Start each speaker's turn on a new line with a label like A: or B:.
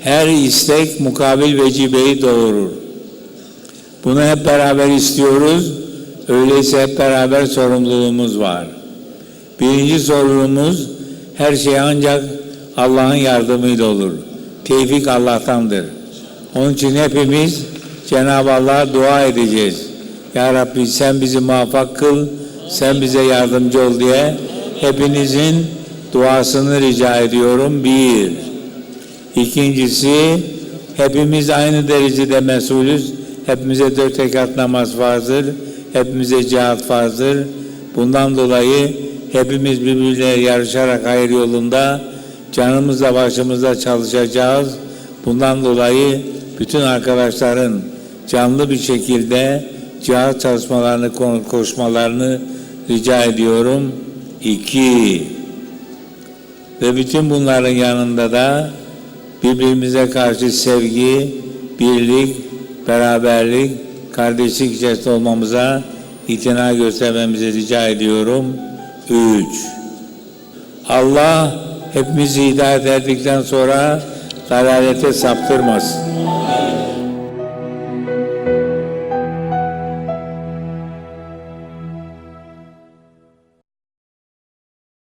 A: Her istek mukabil vecibeyi doğurur. Bunu hep beraber istiyoruz. Öyleyse hep beraber sorumluluğumuz var. Birinci sorumluluğumuz her şey ancak Allah'ın yardımıyla olur. Tevfik Allah'tandır. Onun için hepimiz Cenab-ı Allah'a dua edeceğiz. Ya Rabbi sen bizi muvaffak kıl, sen bize yardımcı ol diye hepinizin duasını rica ediyorum. Bir. İkincisi, hepimiz aynı derecede mesulüz. Hepimize dört rekat namaz farzdır. Hepimize cihat farzdır. Bundan dolayı hepimiz birbirine yarışarak hayır yolunda canımızla başımızla çalışacağız. Bundan dolayı bütün arkadaşların canlı bir şekilde cihat çalışmalarını, ko- koşmalarını rica ediyorum. İki, ve bütün bunların yanında da birbirimize karşı sevgi, birlik, beraberlik, kardeşlik içerisinde olmamıza itina göstermemizi rica ediyorum. Üç. Allah hepimizi hidayet erdikten sonra dalalete saptırmasın.